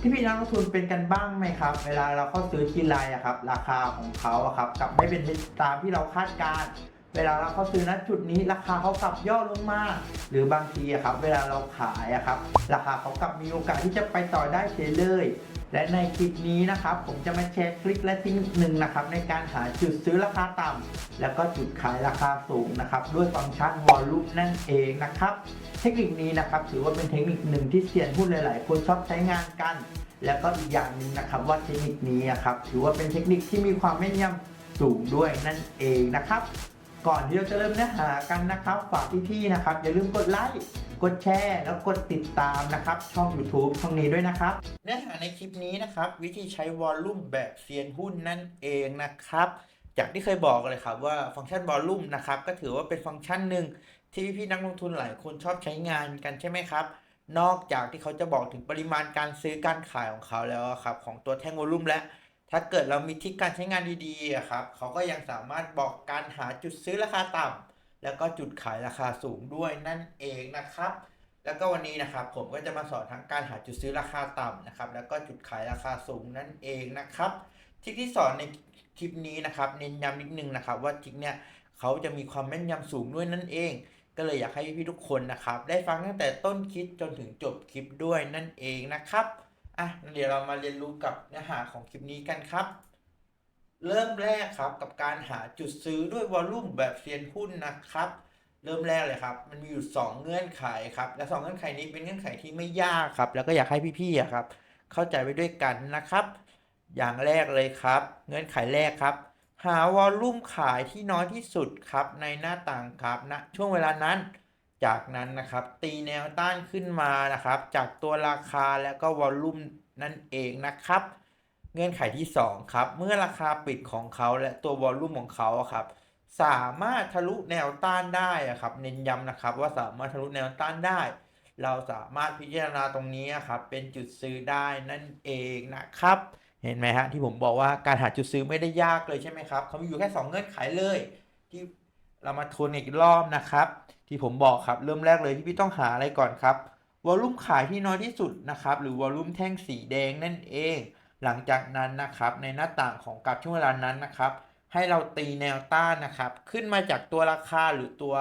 พี่พี่นักลงทุนเป็นกันบ้างไหมครับ เวลาเราเข้าซื้อทีไรอะครับ ราคาของเขาอะครับกลับไม่เป็นไปตามที่เราคาดการเวลาเราเข้าซื้อณจุดนี้ราคาเขากลับย่อลงมาหรือบางทีอะครับ เวลาเราขายอะครับ ราคาเขากลับมีโอกาสที่จะไปต่อได้เฉยเลย และในคลิปนี้นะครับ ผมจะมาแชร์คลิกและเทคนิคหนึ่งนะครับ ในการหาจุดซื้อราคาต่ำแล้วก็จุดขายราคาสูงนะครับ ด้วยฟังก์ชันวอลลุ่มนั่นเองนะครับ เทคนิคนี้นะครับ ถือว่าเป็นเทคนิคหนึ่งที่เซียนหุ้นหลาย ๆ คนชอบใช้งานกัน แล้วก็อีกอย่างหนึ่งนะครับ ว่าเทคนิคนี้นะครับถือว่าเป็นเทคนิคที่มีความแม่นยำสูงด้วยนั่นเองนะครับ ก่อนที่เราจะเริ่มเนื้อหากันนะครับ ฝากพี่ๆนะครับ อย่าลืมกดไลค์กดแชร์แล้วกดติดตามนะครับ ช่อง YouTube ช่องนี้ด้วยนะครับ เนื้อหาในคลิปนี้นะครับ วิธีใช้วอลลุ่มแบบเซียนหุ้นนั่นเองนะครับ จากที่เคยบอกเลยครับว่าฟังก์ชันวอลลุ่มนะครับก็ถือว่าเป็นฟังก์ชันหนึ่งที่พี่ๆนักลงทุนหลายคนชอบใช้งานกันใช่ไหมครับ นอกจากที่เขาจะบอกถึงปริมาณการซื้อการขายของเขาแล้วครับของตัวแท่งวอลลุ่มและ ถ้าเกิดเรามีทริคการใช้งานดีๆครับเขาก็ยังสามารถบอกการหาจุดซื้อราคาต่ำแล้วก็จุดขายราคาสูงด้วยนั่นเองนะครับ แล้วก็วันนี้นะครับผมก็จะมาสอนทั้งการหาจุดซื้อราคาต่ำนะครับ แล้วก็จุดขายราคาสูงนั่นเองนะครับทริคที่สอนในคลิปนี้นะครับเน้นย้ำนิดนึงนะครับ ว่าทริคเนี่ยเขาจะมีความแม่นยำสูงด้วยนั่นเอง ก็เลยอยากให้พี่ทุกคนนะครับ ได้ฟังตั้งแต่ต้นคลิปจนถึงจบคลิปด้วยนั่นเองนะครับ อะเดี๋ยวเรามาเรียนรู้กับเนื้อหาของคลิปนี้กันครับ เริ่มแรกครับกับการหาจุดซื้อด้วยวอลลุ่มแบบเซียนหุ้นนะครับ เริ่มแรกเลยครับ มันมีอยู่ 2 เงื่อนไขครับ และ 2 เงื่อนไขนี้เป็นเงื่อนไขที่ไม่ยากครับ แล้วก็อยากให้พี่ๆครับ เข้าใจไปด้วยกันนะครับ อย่างแรกเลยครับ เงื่อนไขแรกครับ หาวอลลุ่มขายที่น้อยที่สุดครับในหน้าต่างครับณช่วงเวลานั้น จากนั้นนะครับตีแนวต้านขึ้นมานะครับ จากตัวราคาและก็วอลลุ่มนั่นเองนะครับ เงื่อนไขที่ 2 ครับ เมื่อราคาปิดของเขาและตัววอลลุ่มของเขาครับ สามารถทะลุแนวต้านได้อะครับ เน้นย้ำนะครับว่าสามารถทะลุแนวต้านได้ เราสามารถพิจารณาตรงนี้ครับเป็นจุดซื้อได้นั่นเองนะครับ เห็นไหมฮะที่ผมบอกว่าการหาจุดซื้อไม่ได้ยากเลยใช่ไหมครับเขามีอยู่แค่ 2 เงื่อนไขเลยที่ เรามาทวนอีกรอบนะครับ ที่ผมบอกครับ เริ่มแรกเลยที่พี่ต้องหาอะไรก่อนครับวอลลุ่มขายที่น้อยที่สุดนะครับ หรือวอลลุ่มแท่งสีแดงนั่นเอง หลังจากนั้นนะครับ ในหน้าต่างของกราฟช่วงเวลานั้นนะครับ ให้เราตีแนวต้านนะครับ ขึ้นมาจากตัวราคาหรือตัว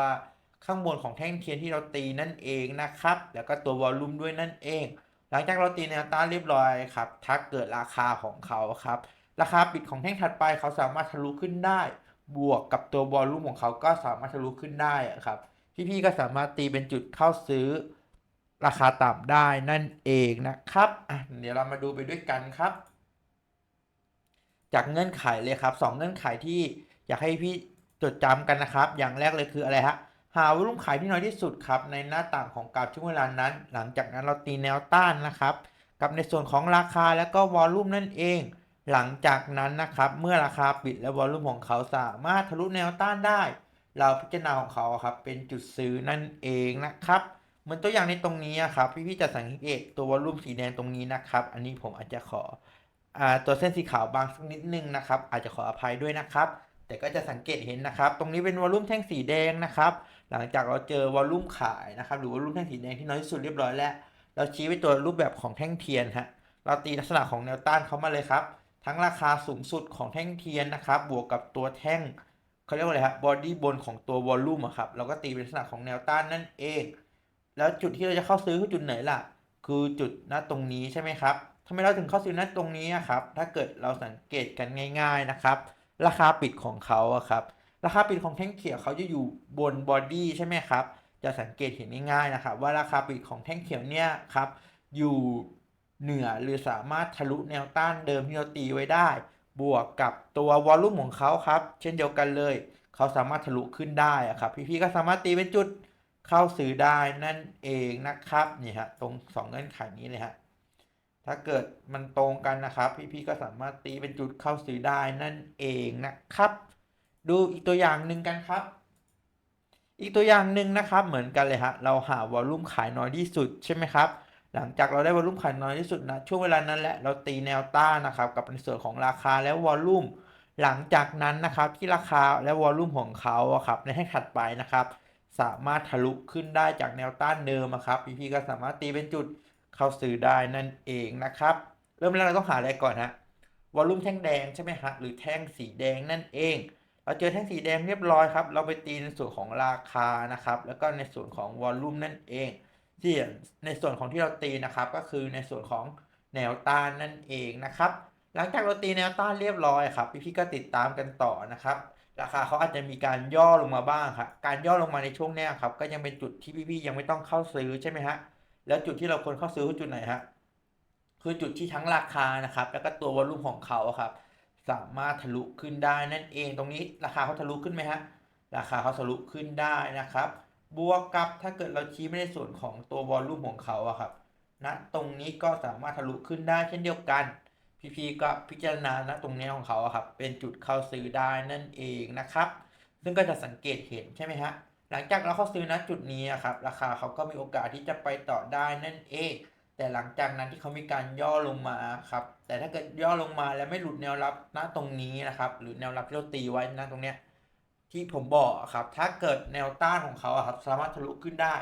ข้างบนของแท่งเทียนที่เราตีนั่นเองนะครับ แล้วก็ตัววอลลุ่มด้วยนั่นเอง หลังจากเราตีแนวต้านเรียบร้อยครับถ้าเกิดราคาของเขาครับ ราคาปิดของแท่งถัดไปเขาสามารถทะลุขึ้นได้ บวกกับตัววอลลุ่มของเขาก็สามารถทะลุขึ้นได้อะครับ พี่ๆก็สามารถตีเป็นจุดเข้าซื้อราคาต่ำได้นั่นเองนะครับเดี๋ยวเรามาดูไปด้วยกันครับ จากเงื่อนไขเลยครับสองเงื่อนไขที่อยากให้พี่จดจำกันนะครับ อย่างแรกเลยคืออะไรฮะหาวอลุ่มขายที่น้อยที่สุดครับในหน้าต่างของกราฟช่วงเวลานั้น หลังจากนั้นเราตีแนวต้านนะครับ กับในส่วนของราคาและก็วอลลุ่มนั่นเอง หลังจากนั้นนะครับ เมื่อราคาปิดและวอลลุ่มของเขาสามารถทะลุแนวต้านได้ เราพิจารณาของเขาครับเป็นจุดซื้อนั่นเองนะครับเหมือนตัวอย่างในตรงนี้อะครับพี่ๆจะสังเกตตัววอลลุ่มสีแดงตรงนี้นะครับ อันนี้ผมอาจจะขออ่าตัวเส้นสีขาวบางสักนิดนึงนะครับ อาจจะขออภัยด้วยนะครับ แต่ก็จะสังเกตเห็นนะครับ ตรงนี้เป็นวอลลุ่มแท่งสีแดงนะครับ หลังจากเราเจอวอลลุ่มขายนะครับ หรือวอลลุ่มแท่งสีแดงที่น้อยที่สุดเรียบร้อยแล้ว เราชี้ไปตัวรูปแบบของแท่งเทียนฮะเราตีลักษณะของแนวต้านเขามาเลยครับ ทั้งราคาสูงสุดของแท่งเทียนนะครับ บวกกับตัวแท่งเขาเรียกว่าอะไรครับบอดี้บนของตัววอลลุ่มอะครับเราก็ตีเป็นลักษณะของแนวต้านนั่นเอง แล้วจุดที่เราจะเข้าซื้อคือจุดไหนล่ะ คือจุดหน้าตรงนี้ใช่ไหมครับทำไมเราถึงเข้าซื้อหน้าตรงนี้อะครับ ถ้าเกิดเราสังเกตกันง่าย ๆนะครับ ราคาปิดของเขาอะครับ ราคาปิดของแท่งเขียวเขาจะอยู่บนบอดี้ใช่ไหมครับ จะสังเกตเห็นง่ายๆนะครับ ว่าราคาปิดของแท่งเขียวเนี่ยครับอยู่ เหนือหรือสามารถทะลุแนวต้านเดิมที่เราตีไว้ได้ บวกกับตัววอลลุ่มของเขาครับ เช่นเดียวกันเลย เขาสามารถทะลุขึ้นได้อะครับ พี่ๆก็สามารถตีเป็นจุดเข้าซื้อได้นั่นเองนะครับนี่ฮะตรงสองเงื่อนไขนี้เลยฮะถ้าเกิดมันตรงกันนะครับ พี่ๆก็สามารถตีเป็นจุดเข้าซื้อได้นั่นเองนะครับ ดูอีกตัวอย่างหนึ่งกันครับ อีกตัวอย่างหนึ่งนะครับเหมือนกันเลยฮะเราหาวอลลุ่มขายน้อยที่สุดใช่ไหมครับ หลังจากเราได้วอลลุ่มขายน้อยที่สุดนะช่วงเวลานั้นแหละเราตีแนวต้านนะครับกับในส่วนของราคาและวอลลุ่มหลังจากนั้นนะครับที่ราคาและวอลลุ่มของเขาครับในให้ถัดไปนะครับ สามารถทะลุขึ้นได้จากแนวต้านเดิมครับพี่ๆก็สามารถตีเป็นจุดเข้าซื้อได้นั่นเองนะครับ เริ่มแรกเราต้องหาอะไรก่อนฮะวอลลุ่มแท่งแดงใช่ไหมฮะหรือแท่งสีแดงนั่นเอง เราเจอแท่งสีแดงเรียบร้อยครับ เราไปตีในส่วนของราคานะครับ แล้วก็ในส่วนของวอลลุ่มนั่นเอง ที่ในส่วนของที่เราตีนะครับ ก็คือในส่วนของแนวต้านนั่นเองนะครับ หลังจากเราตีแนวต้านเรียบร้อยครับพี่ๆก็ติดตามกันต่อนะครับ ราคาเขาอาจจะมีการย่อลงมาบ้างครับการย่อลงมาในช่วงเนี้ยครับ ก็ยังเป็นจุดที่พี่ๆยังไม่ต้องเข้าซื้อใช่ไหมฮะแล้วจุดที่เราควรเข้าซื้อคือจุดไหนฮะคือจุดที่ทั้งราคานะครับ แล้วก็ตัววอลลุ่มของเขาครับ สามารถทะลุขึ้นได้นั่นเองตรงนี้ราคาเขาทะลุขึ้นไหมฮะราคาเขาทะลุขึ้นได้นะครับ บวกกับถ้าเกิดเราชี้ไม่ในส่วนของตัววอลลุ่มของเขาอะครับณตรงนี้ก็สามารถทะลุขึ้นได้เช่นเดียวกันพีพีก็พิจารณาณตรงนี้ของเขาอะครับ เป็นจุดเข้าซื้อได้นั่นเองนะครับ ซึ่งก็จะสังเกตเห็นใช่ไหมฮะ หลังจากเราเข้าซื้อณจุดนี้อะครับ ราคาเขาก็มีโอกาสที่จะไปต่อได้นั่นเอง แต่หลังจากนั้นที่เขามีการย่อลงมาครับ แต่ถ้าเกิดย่อลงมาแล้วไม่หลุดแนวรับณตรงนี้นะครับ หรือแนวรับที่เราตีไว้ณตรงเนี้ย ที่ผมบอกครับ ถ้าเกิดแนวต้านของเขาครับสามารถทะลุขึ้นได้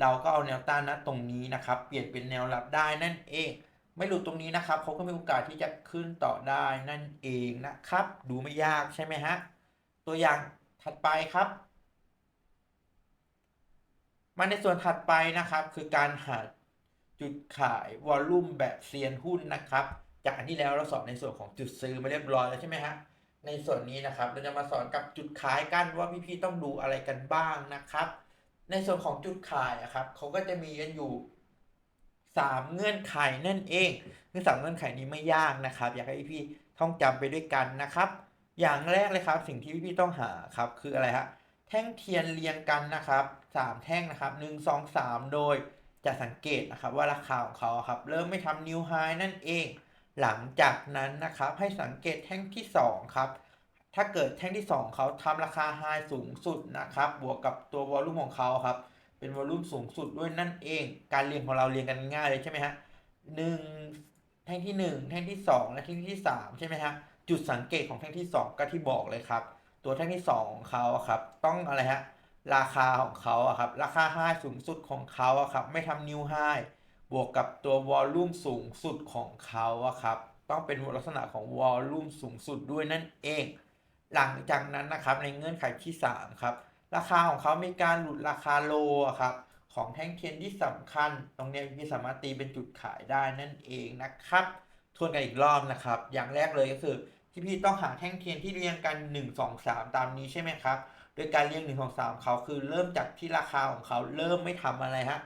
เราก็เอาแนวต้านณตรงนี้นะครับ เปลี่ยนเป็นแนวรับได้นั่นเอง ไม่หลุดตรงนี้นะครับเขาก็มีโอกาสที่จะขึ้นต่อได้นั่นเองนะครับ ดูไม่ยากใช่ไหมฮะตัวอย่างถัดไปครับมาในส่วนถัดไปนะครับ คือการหาจุดขายวอลลุ่มแบบเซียนหุ้นนะครับ จากอันที่แล้วเราสอนในส่วนของจุดซื้อมาเรียบร้อยแล้วใช่ไหมฮะ ในส่วนนี้นะครับ เราจะมาสอนกับจุดขายกันว่าพี่ๆต้องดูอะไรกันบ้างนะครับ ในส่วนของจุดขายอะครับเขาก็จะมีกันอยู่สามเงื่อนไขนั่นเองซึ่งสามเงื่อนไขนี้ไม่ยากนะครับ อยากให้พี่ๆท่องจำไปด้วยกันนะครับ อย่างแรกเลยครับ สิ่งที่พี่ๆต้องหาครับคืออะไรฮะแท่งเทียนเรียงกันนะครับสามแท่งนะครับหนึ่งสองสามโดยจะสังเกตนะครับว่าราคาของเขาครับเริ่มไม่ทำนิวไฮนั่นเอง หลังจากนั้นนะครับให้สังเกตแท่งที่สองครับ ถ้าเกิดแท่งที่ 2 เขาทำราคาไฮสูงสุดนะครับ บวกกับตัววอลลุ่มของเขาครับ เป็นวอลลุ่มสูงสุดด้วยนั่นเอง การเรียงของเราเรียงกันง่ายเลยใช่ไหมฮะหนึ่งแท่งที่ 1 แท่งที่ 2 และแท่งที่ 3 ใช่ไหมฮะจุดสังเกตของแท่งที่ 2 ก็ที่บอกเลยครับ ตัวแท่งที่ 2 ของเขาครับ ต้องอะไรฮะราคาของเขาครับ ราคาไฮสูงสุดของเขาครับ ไม่ทำนิวไฮ บวกกับตัววอลลุ่มสูงสุดของเขาอะครับ ต้องเป็นลักษณะของวอลลุ่มสูงสุดด้วยนั่นเอง หลังจากนั้นนะครับในเงื่อนไขที่ 3 ครับ ราคาของเขามีการหลุดราคาโลอะครับของแท่งเทียนที่สำคัญ ตรงนี้พี่สามารถตีเป็นจุดขายได้นั่นเองนะครับทวนกันอีกรอบนะครับ อย่างแรกเลยก็คือที่พี่ต้องหาแท่งเทียนที่เรียงกัน 1 2 3 ตามนี้ใช่ไหมครับ โดยการเรียง 1 2 3เขาคือเริ่มจากที่ราคาของเขาเริ่มไม่ทำอะไรฮะ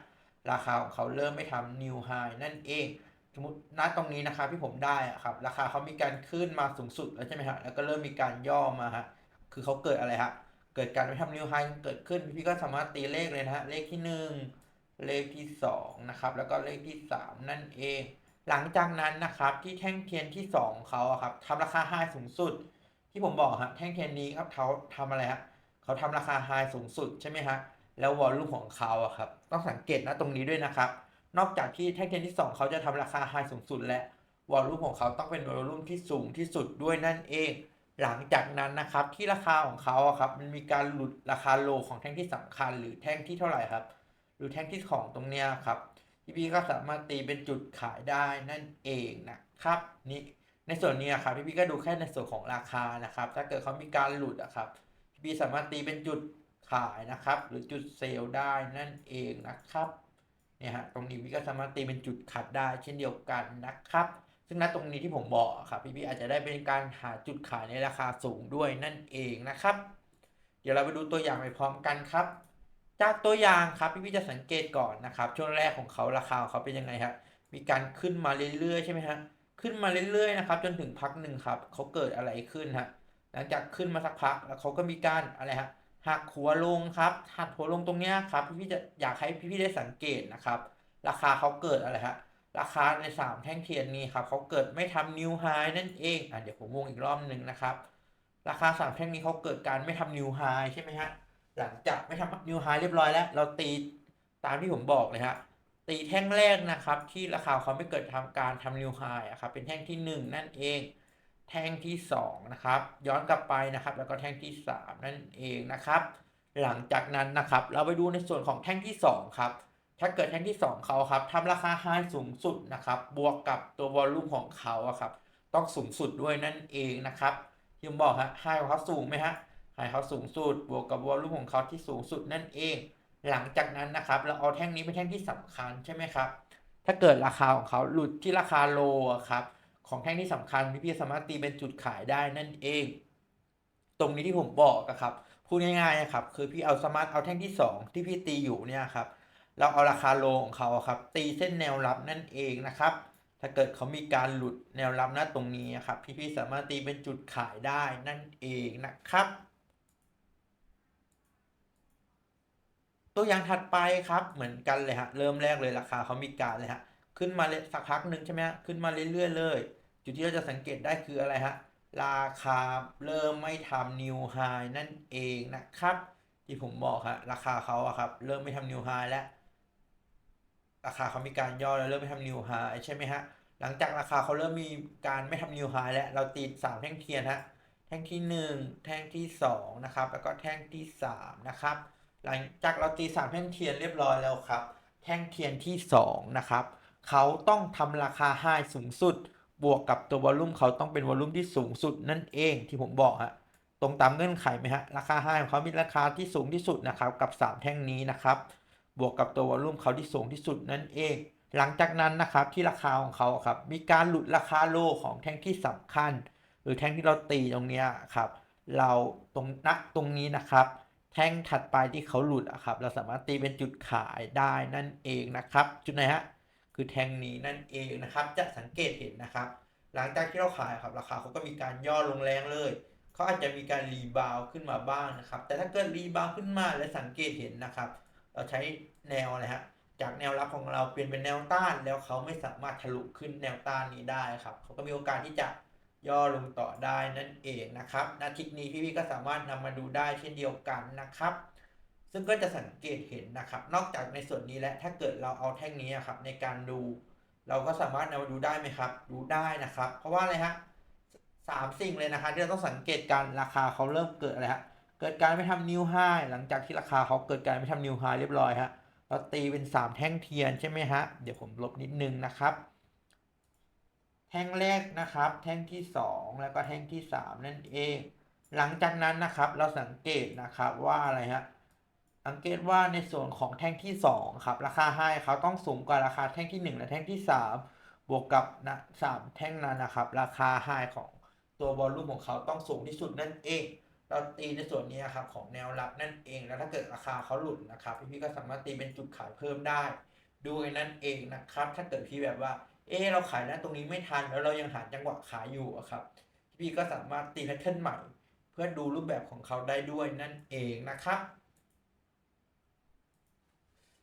ราคาของเขาเริ่มไม่ทำ new high นั่นเอง สมมติณตรงนี้นะครับที่ผมได้อะครับ ราคาเขามีการขึ้นมาสูงสุดแล้วใช่ไหมฮะแล้วก็เริ่มมีการย่อมาฮะคือเขาเกิดอะไรฮะเกิดการไปทำ new high เกิดขึ้นพี่ก็สามารถตีเลขเลยนะฮะเลขที่ 1 เลขที่2นะครับแล้วก็เลขที่ 3 นั่นเอง หลังจากนั้นนะครับที่แท่งเทียนที่ 2เขาครับทำราคา high สูงสุด ที่ผมบอกฮะแท่งเทียนนี้ครับเขาทำอะไรฮะเขาทำราคา high สูงสุดใช่ไหมฮะ แล้ววอลลุ่มของเขาอะครับต้องสังเกตนะตรงนี้ด้วยนะครับ นอกจากที่แท่งเทียนที่ 2 เขาจะทำราคา high สูงสุดและวอลลุ่มของเขาต้องเป็นวอลลุ่มที่สูงที่สุดด้วยนั่นเอง หลังจากนั้นนะครับที่ราคาของเขาอะครับมันมีการหลุดราคาโลของแท่งที่สำคัญ หรือแท่งที่เท่าไหร่ครับ หรือแท่งที่ของตรงเนี้ยครับพี่พี่ก็สามารถตีเป็นจุดขายได้นั่นเองนะครับนี่ในส่วนนี้ครับพี่พี่ก็ดูแค่ในส่วนของราคานะครับ ถ้าเกิดเขามีการหลุดอะครับพี่พี่สามารถตีเป็นจุด ขายนะครับ หรือจุดเซลล์ได้นั่นเองนะครับเนี่ยฮะตรงนี้พี่ก็สามารถตีเป็นจุดขัดได้เช่นเดียวกันนะครับ ซึ่งณตรงนี้ที่ผมบอกครับพี่พี่อาจจะได้เป็นการหาจุดขายในราคาสูงด้วยนั่นเองนะครับ เดี๋ยวเราไปดูตัวอย่างไปพร้อมกันครับ จากตัวอย่างครับพี่พี่จะสังเกตก่อนนะครับ ช่วงแรกของเขาราคาเขาเป็นยังไงฮะมีการขึ้นมาเรื่อยๆใช่ไหมฮะขึ้นมาเรื่อยๆนะครับ จนถึงพักหนึ่งครับเขาเกิดอะไรขึ้นฮะหลังจากขึ้นมาสักพักแล้วเขาก็มีการอะไรฮะ หักหัวลงครับ หักหัวลงตรงเนี้ยครับพี่พี่จะอยากให้พี่พี่ได้สังเกตนะครับ ราคาเขาเกิดอะไรฮะราคาในสามแท่งเทียนนี้ครับเขาเกิดไม่ทำนิวไฮนั่นเองอะเดี๋ยวผมวงอีกรอบหนึ่งนะครับ ราคาสามแท่งนี้เขาเกิดการไม่ทำนิวไฮใช่ไหมฮะหลังจากไม่ทำนิวไฮเรียบร้อยแล้ว เราตีตามที่ผมบอกเลยฮะตีแท่งแรกนะครับ ที่ราคาเขาไม่เกิดทำการทำนิวไฮอะครับเป็นแท่งที่ 1 นั่นเอง แท่งที่ 2 นะครับ ย้อนกลับไปนะครับ แล้วก็แท่งที่ 3 นั่นเองนะครับ หลังจากนั้นนะครับ เราไปดูในส่วนของแท่งที่ 2 ครับ ถ้าเกิดแท่งที่ 2เขาครับทำราคาไฮสูงสุดนะครับ บวกกับตัววอลลุ่มของเขาครับ ต้องสูงสุดด้วยนั่นเองนะครับที่ผมบอกฮะไฮของเขาสูงไหมฮะไฮเขาสูงสุด บวกกับวอลลุ่มของเขาที่สูงสุดนั่นเอง หลังจากนั้นนะครับ เราเอาแท่งนี้เป็นแท่งที่สำคัญใช่ไหมครับ ถ้าเกิดราคาของเขาหลุดที่ราคาโลครับ ของแท่งที่สำคัญพี่พี่สามารถตีเป็นจุดขายได้นั่นเอง ตรงนี้ที่ผมบอกอะครับพูดง่ายๆนะครับคือพี่เอาสามารถเอาแท่งที่สองที่พี่ตีอยู่เนี่ยครับเราเอาราคาโลของเขาครับ ตีเส้นแนวรับนั่นเองนะครับ ถ้าเกิดเขามีการหลุดแนวรับหน้าตรงนี้ครับพี่ๆสามารถตีเป็นจุดขายได้นั่นเองนะครับ ตัวอย่างถัดไปครับเหมือนกันเลยฮะเริ่มแรกเลยราคาเขามีการเลยฮะขึ้นมาเลยสักพักหนึ่งใช่ไหมฮะขึ้นมาเรื่อยๆเลย จุดที่เราจะสังเกตได้คืออะไรฮะ ราคาเริ่มไม่ทำนิวไฮนั่นเองนะครับ ที่ผมบอกฮะราคาเขาอะครับ เริ่มไม่ทำนิวไฮแล้ว ราคาเขามีการย่อแล้วเริ่มไม่ทำนิวไฮใช่ไหมฮะ หลังจากราคาเขาเริ่มมีการไม่ทำนิวไฮแล้ว เราตีสามแท่งเทียนฮะแท่งที่หนึ่งแท่งที่สองนะครับ แล้วก็แท่งที่สามนะครับ หลังจากเราตีสามแท่งเทียนเรียบร้อยแล้วครับ แท่งเทียนที่สองนะครับ เขาต้องทำราคาไฮสูงสุด บวกกับตัววอลลุ่มเขาต้องเป็นวอลลุ่มที่สูงสุดนั่นเองที่ผมบอกฮะตรงตามเงื่อนไขไหมฮะราคาไฮของเขามีราคาที่สูงที่สุดนะครับกับสามแท่งนี้นะครับบวกกับตัววอลลุ่มเขาที่สูงที่สุดนั่นเอง หลังจากนั้นนะครับที่ราคาของเขาครับมีการหลุดราคาโลของแท่งที่สำคัญ หรือแท่งที่เราตีตรงเนี้ยครับเราตรงณตรงนี้นะครับ แท่งถัดไปที่เขาหลุดอะครับเราสามารถตีเป็นจุดขายได้นั่นเองนะครับ จุดไหนฮะ คือแท่งนี้นั่นเองนะครับ จะสังเกตเห็นนะครับ หลังจากที่เราขายครับราคาเขาก็มีการย่อลงแรงเลยเขาอาจจะมีการรีบาวขึ้นมาบ้างนะครับ แต่ถ้าเกิดรีบาวขึ้นมาและสังเกตเห็นนะครับ เราใช้แนวอะไรฮะจากแนวรับของเราเปลี่ยนเป็นแนวต้านแล้วเขาไม่สามารถทะลุขึ้นแนวต้านนี้ได้ครับเขาก็มีโอกาสที่จะย่อลงต่อได้นั่นเองนะครับนาทิกนี้พี่ๆก็สามารถนำมาดูได้เช่นเดียวกันนะครับ ซึ่งก็จะสังเกตเห็นนะครับ นอกจากในส่วนนี้และถ้าเกิดเราเอาแท่งนี้ครับในการดู เราก็สามารถนำมาดูได้ไหมครับ ดูได้นะครับ เพราะว่าอะไรฮะสามสิ่งเลยนะครับที่เราต้องสังเกตการราคาเขาเริ่มเกิดอะไรฮะเกิดการไม่ทำนิวไฮหลังจากที่ราคาเขาเกิดการไม่ทำนิวไฮเรียบร้อยฮะเราตีเป็นสามแท่งเทียนใช่ไหมฮะ เดี๋ยวผมลบนิดนึงนะครับ แท่งแรกนะครับ แท่งที่สองแล้วก็แท่งที่สามนั่นเอง หลังจากนั้นนะครับเราสังเกตนะครับว่าอะไรฮะ สังเกตว่าในส่วนของแท่งที่ 2 ครับ ราคาไฮเขาต้องสูงกว่าราคาแท่งที่ 1 และแท่งที่ 3 บวกกับนะสามแท่งนั้นนะครับ ราคาไฮของตัววอลลุ่มของเขาต้องสูงที่สุดนั่นเอง เราตีในส่วนนี้ครับของแนวรับนั่นเอง แล้วถ้าเกิดราคาเขาหลุดนะครับพี่ๆก็สามารถตีเป็นจุดขายเพิ่มได้ด้วยนั่นเองนะครับ ถ้าเกิดพี่แบบว่า เออเราขายแล้วตรงนี้ไม่ทันแล้วเรายังหาจังหวะขายอยู่ครับพี่ก็สามารถตีแพทเทิร์นใหม่ เพื่อดูรูปแบบของเขาได้ด้วยนั่นเองนะครับ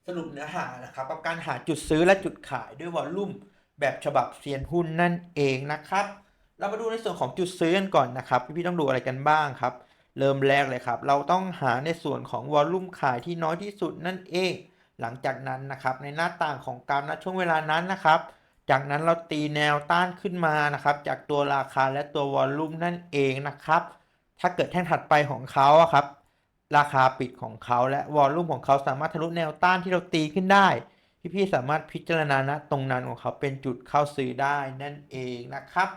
สรุปเนื้อหานะครับกับการหาจุดซื้อและจุดขายด้วยวอลลุ่มแบบฉบับเซียนหุ้นนั่นเองนะครับ เรามาดูในส่วนของจุดซื้อกันก่อนนะครับ พี่ๆต้องดูอะไรกันบ้างครับ เริ่มแรกเลยครับ เราต้องหาในส่วนของวอลลุ่มขายที่น้อยที่สุดนั่นเอง หลังจากนั้นนะครับในหน้าต่างของกราฟณช่วงเวลานั้นนะครับ จากนั้นเราตีแนวต้านขึ้นมานะครับ จากตัวราคาและตัววอลลุ่มนั่นเองนะครับ ถ้าเกิดแท่งถัดไปของเขาอะครับ ราคาปิดของเขาและวอลลุ่มของเขาสามารถทะลุแนวต้านที่เราตีขึ้นได้ พี่ๆสามารถพิจารณาณตรงนั้นของเขาเป็นจุดเข้าซื้อได้นั่นเองนะครับ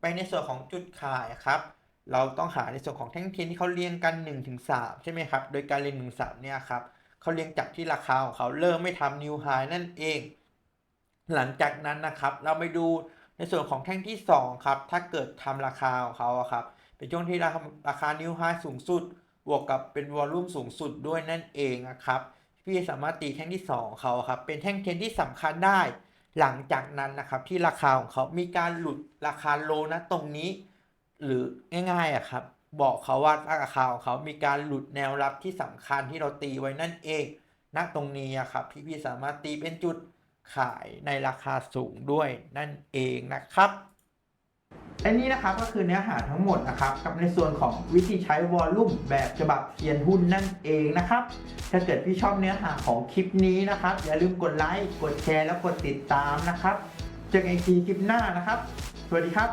ไปในส่วนของจุดขายครับ เราต้องหาในส่วนของแท่งเทียนที่เขาเรียงกัน 1-3ถึงใช่ไหมครับ โดยการเรียง 1 3 เนี่ยครับเขาเรียงจากที่ราคาของเขาเริ่มไม่ทำนิวไฮนั่นเอง หลังจากนั้นนะครับ เราไปดูในส่วนของแท่งที่2ครับถ้าเกิดทำราคาของเขาครับเป็นช่วงที่ราคาราคานิวไฮสูงสุด บวกกับเป็นวอลลุ่มสูงสุดด้วยนั่นเองนะครับพี่สามารถตีแท่งที่ 2 เขาครับเป็นแท่งเทียนที่สำคัญได้ หลังจากนั้นนะครับที่ราคาของเขามีการหลุดราคาโลนะตรงนี้ หรือง่ายๆอะครับบอกเขาว่าราคาของเขามีการหลุดแนวรับที่สำคัญที่เราตีไว้นั่นเองณตรงนี้อะครับพี่ๆสามารถตีเป็นจุดขายในราคาสูงด้วยนั่นเองนะครับ และนี่นะครับก็คือเนื้อหาทั้งหมดนะครับกับในส่วนของวิธีใช้วอลลุ่มแบบฉบับเขียนหุ้นนั่นเองนะครับ ถ้าเกิดพี่ชอบเนื้อหาของคลิปนี้นะครับ อย่าลืมกดไลค์กดแชร์แล้วกดติดตามนะครับเจอกันอีกทีคลิปหน้านะครับ สวัสดีครับ